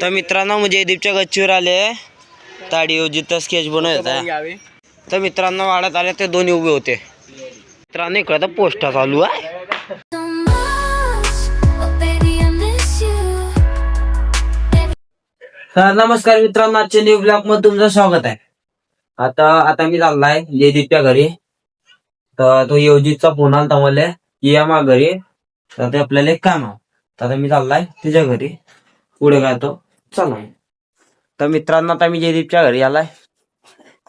तर मित्रांनो म्हणजे दीपच्या गच्चीवर आले ताडी जिथं स्केच बनवत आहे. तर मित्रांनो वाढत आले ते दोन्ही उभे होते. मित्रांनो इकडे तर पोस्टर चालू आहे. तर नमस्कार मित्रांनो आजच्या न्यू ब्लॉगमध्ये तुमचं स्वागत आहे. आता आता मी चाललाय जयदीपच्या घरी. तर तो योजितचा फोन आला मला की या मा घरी तर ते आपल्याला एक काम आहे. तर आता मी चाललाय तिच्या घरी. पुढे काय तो? चला तर मित्रांनो आता मी जयदीपच्या घरी आलाय.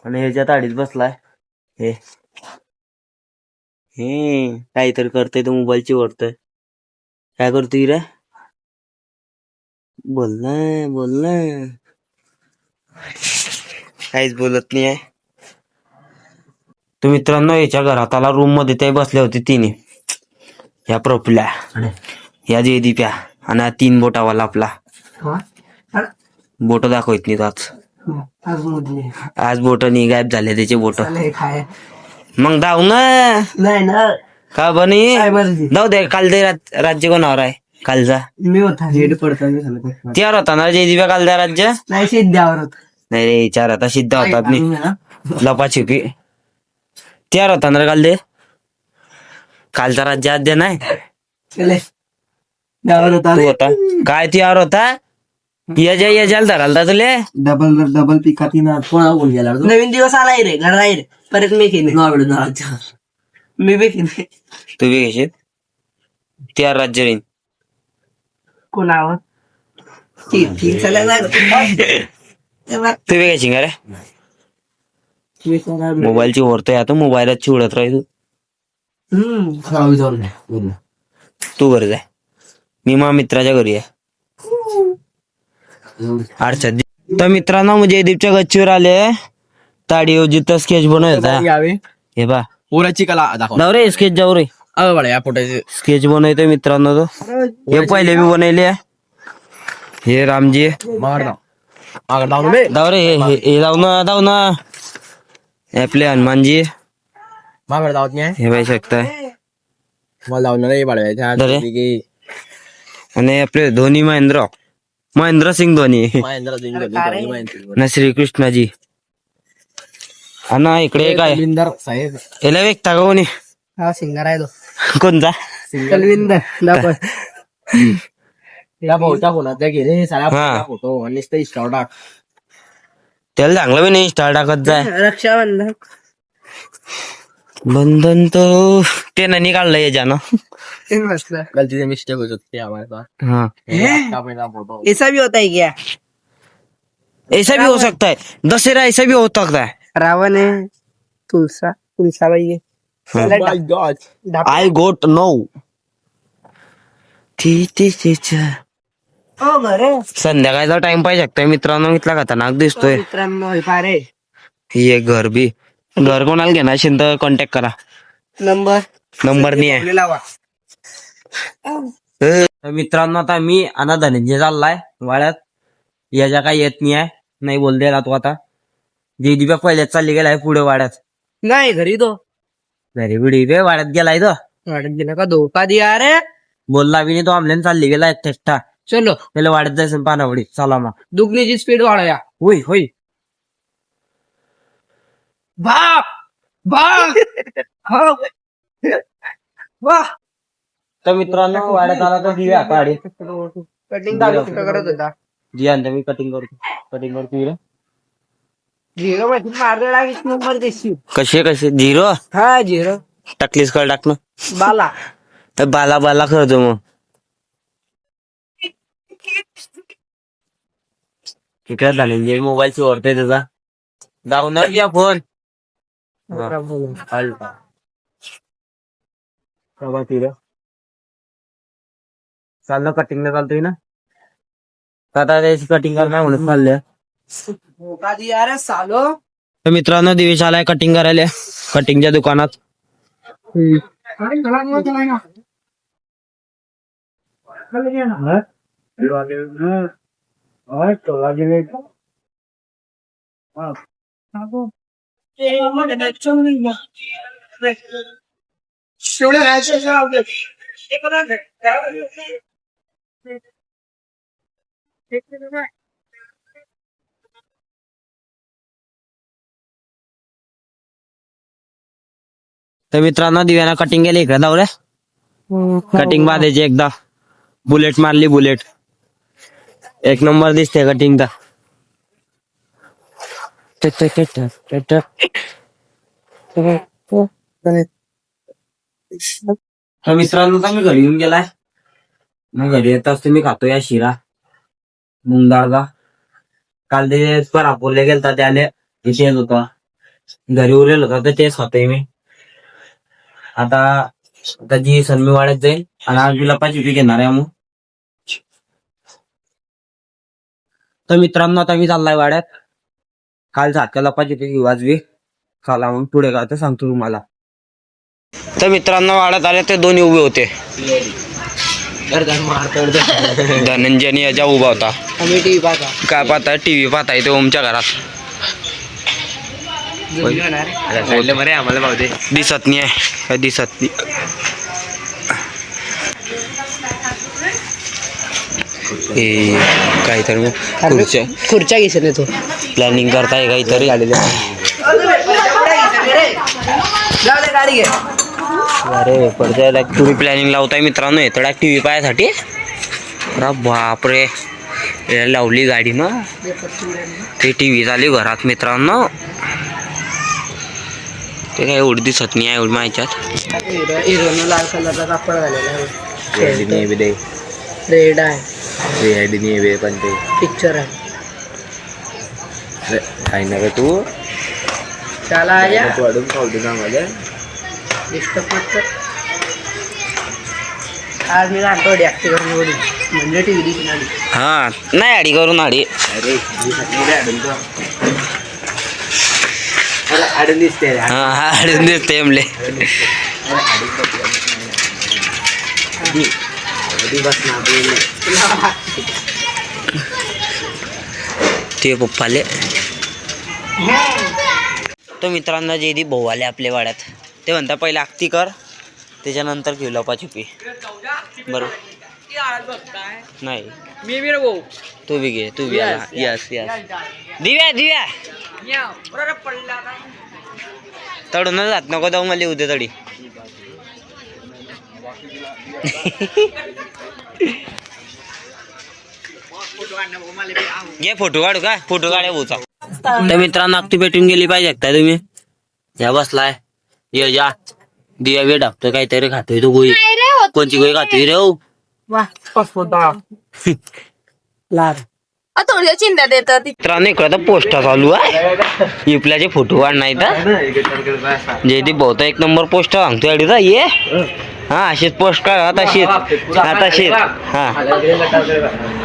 आणि ह्याच्या ताडीत बसलाय. हे. हे काहीतरी करतोय तो मोबाईलची वरतोय. काय करतोय रे बोल ना बोल ना काहीच बोलत नाही आहे. तर मित्रांनो याच्या घरात आला रूममध्ये ते बसले होते तिन्ही ह्या प्रॉपल्या ह्या जयदीप्या. आणि हा तीन बोटावाला आपला. बोट दाखवत नाही आज. आज बोट नाही गायब झाले त्याचे बोट. मग धाव ना. नाही ना. का बनी काय जाऊ दे काल रात- राज्य कोणावर आहे? कालचा मी होता. हेड पडताना झालं त्यावर होता ना जयदीप्या कालचा राज्य? नाही सिद्ध्यावर होत. नाही रे चार आता सिद्ध होतात नाही लपाछुपी त्यावर होता ना रे काल ते कालचा राज्य आद्य नाही. होता. तू होता. काय त्यावर होता? यजा यजाल धरालता तुले डबल डबल पिका तीन कोणा बोल गेला नवीन दिवस आलाय रे घडराय रे परत मी केले मी बी केले तू बी घेशील? त्यावर राज्य राहीन कोणावर? ठीक ठीक. तू बी घ्यायची का रे? मी कोणावर- मोबाईलची ओरतोय आता मोबाईलच चिवडत राहील हम्म. तू घरी जाय. मी मा मित्राच्या घरी आहे. अडचण तर मित्रांनो म्हणजे दीपच्या गच्चीवर आले. ताडी जिथं स्केच बनवत यावे हे बा पोराची कला दाखव. जाऊ रे स्केच जाऊ रे. अ बडा या पोटाचे स्केच बनवतोय मित्रांनो तो. हे पहिले बी बनवले. हे रामजी. बे जाऊ रे हे- हे- हे जाऊ ना जाऊ ना. हे आपले हनुमानजी. मागड दावत नाही. हे बाई शकताय. मला दाव नाही? की आणि आपले धोनी महेंद्र. महेंद्र सिंग धोनी. महेंद्र सिंग धोनी महेंद्र ना श्रीकृष्णाजी. इकडे काय कलविंदर साहेब. याला व्यक्ता का कोणी? हा सिंगर आहे तो. कोणता? कलविंदर दाखव. त्या गेले सारा हा. फोटो आणि नुसतं इंस्टावर टाक. त्याला चांगलं बी नाही स्टार टाकत जाय. रक्षाबंधन. बंधन तो ते नाही काढलं याच्यानं. गलती से मिस्टेक हो. सकती है? हमारे हाँ फोटो ऐसा भी होता है क्या ऐसा भी हो सकता है दशहरा ऐसा भी हो सकता है रावण है. तुलसा तुलसा बाई है my god I got no ओ बरं. संध्याकाळचा टाइम पाहिजे शकताय मित्रांनो इथला खतरनाक दिसतोय. मित्रांनो हे रे ही घर बी. घर कोणाला घेणार? असेल तर कॉन्टॅक्ट करा नंबर नंबर नाही आहे. लावा. तर मित्रांनो आता मी आणि धनंजय चाललाय वाड्यात. याच्या काही येत नाही आहे. नाही बोल द्यायला तू आता. जयदीपा पहिल्याच चालली गेलाय पुढे वाड्यात. नाही घरी तो. घरी बिडी बे वाड्यात गेलाय तो. वाटत दिला का? धोका दिया रे बोलला बी नाही तो आमल्यान चालली गेलाय एकटा चलो. त्याला वाड्यात जायचं पानावडी. चला मग. दुगनीची स्पीड वाढवूया. होय होय. बाप! बाप! हो. वाह तर मित्रांनो वाड्यात आला तर दिव्या काढी कटिंग करत होता? जी आणते मी कटिंग करतो कटिंग करतो रे झिरो मध्ये मारलेला एक नंबर देशी कसे कसे झिरो? हा झिरो. टाकलीस कळ टाक ना. बाला. तर बाला बाला करतो मग. इकडे झाले? मोबाईलची ओरते त्याचा. जाऊन घ्या फोन चाललं कटिंगला चालतोय ना? आता त्याची कटिंग करणार म्हणून चाललंय. चालो मित्रांनो दिवेश आलाय कटिंग करायला. कटिंगच्या दुकानात. शिवड्या तर मित्रांनो दिव्याना कटिंग केली इकडे लावल्या कटिंग बांधायची एकदा. बुलेट मारली बुलेट एक नंबर दिसते कटिंग मित्रांनो आम्ही घरी येऊन गेलाय? मग घरी येताच तुम्ही खातो या शिरा. मुंग डाळचा काल ते परापूरला गेलता त्याले इथे होता. घरी उरेल होता तर तेच खातोय मी. आता त्याची सन्मी वाढत जाईल आणि आज तुला पाच घेणार आहे मग. तर मित्रांनो आता मी चाललाय वाड्यात. काल सातच्या पाच होती वाजवी. खाला चला मग पुढे काय सांगतो तुम्हाला. तर मित्रांनो वाड्यात आले ते दोन्ही उभे होते. धनंजय याच्या उभा होता. आम्ही टीव्ही पाहता. काय पाहताय टीव्ही पाहताय ते ओमच्या घरात. आम्हाला पाहते दिसत नाही आहे. दिसत नाही. हे काहीतरी मग खुर्च्या खुर्च्या घेशील तू? प्लॅनिंग करताय काहीतरी. गाडी घे. अरे पडद्याला तुम्ही प्लॅनिंग लावताय मित्रांनो थोडा टी व्ही पाहायसाठी. अरे बापरे. लावली गाडी ना. ते टी व्ही झाली घरात मित्रांनो. ते काय एवढी दिसत नाही आहे एवढी लाल कलरचा कापड घालेला आहे. रेड आहे. पण ते. पिक्चर आहे. काय ना तू? त्याला वाढून हा नाही आडी करून आडी. अरे अरे आडून दिसते रे. हा हा आडून दिसते ते पप्पाले. तो मित्रांनो जे दी भाऊ आले आपल्या वाड्यात. ते म्हणता पहिले आक्ती कर त्याच्यानंतर घेऊ लपा छुपी बरोबर नाही. मी मी भाऊ. तू बी घे तू बी यस यस दिव्या दिव्या. तडून जात नको जाऊ मला उद्या तडी. घे फोटो काढू काय फोटो काढा भाऊचा. तर मित्रांनो अगदी भेटून गेली पाहिजे का तुम्ही. या बसलाय. ये जा. दिया वेळ टाकतोय काहीतरी खातोय तो गोळी. कोणची गोळी खातोय रे हो? चिंता देतात मित्रांनो इकडे तर पोस्टर चालू आहे. इपल्याचे फोटो काढ नाही तर जे ती बहुत एक नंबर पोस्टर सांगतोय अडीचा ये. हा अशीच पोस्ट काढ आता शीत आता शीत हा.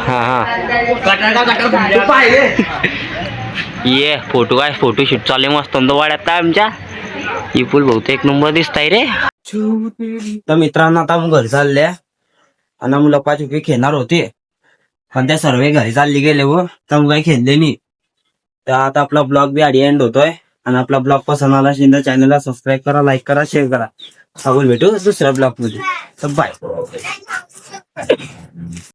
हा हा. ये फोटो काय फोटो शूट चालले मस्त. वाड्यात काय आमच्या? इपूल बहुत एक नंबर दिसताय रे. तर मित्रांनो आता मग घरी चालले आणि मुलं पाच रुपये खेळणार होते. पण त्या सर्व घरी चालली गेले व. तर मग काही खेळले नाही. तर आता आपला ब्लॉग बी आडी एंड होतोय. आणि आपला ब्लॉग पसंत आला असेल तर चॅनलला सबस्क्राईब करा लाईक करा शेअर करा. आपण भेटू दुसऱ्या ब्लॉगमध्ये. तर बाय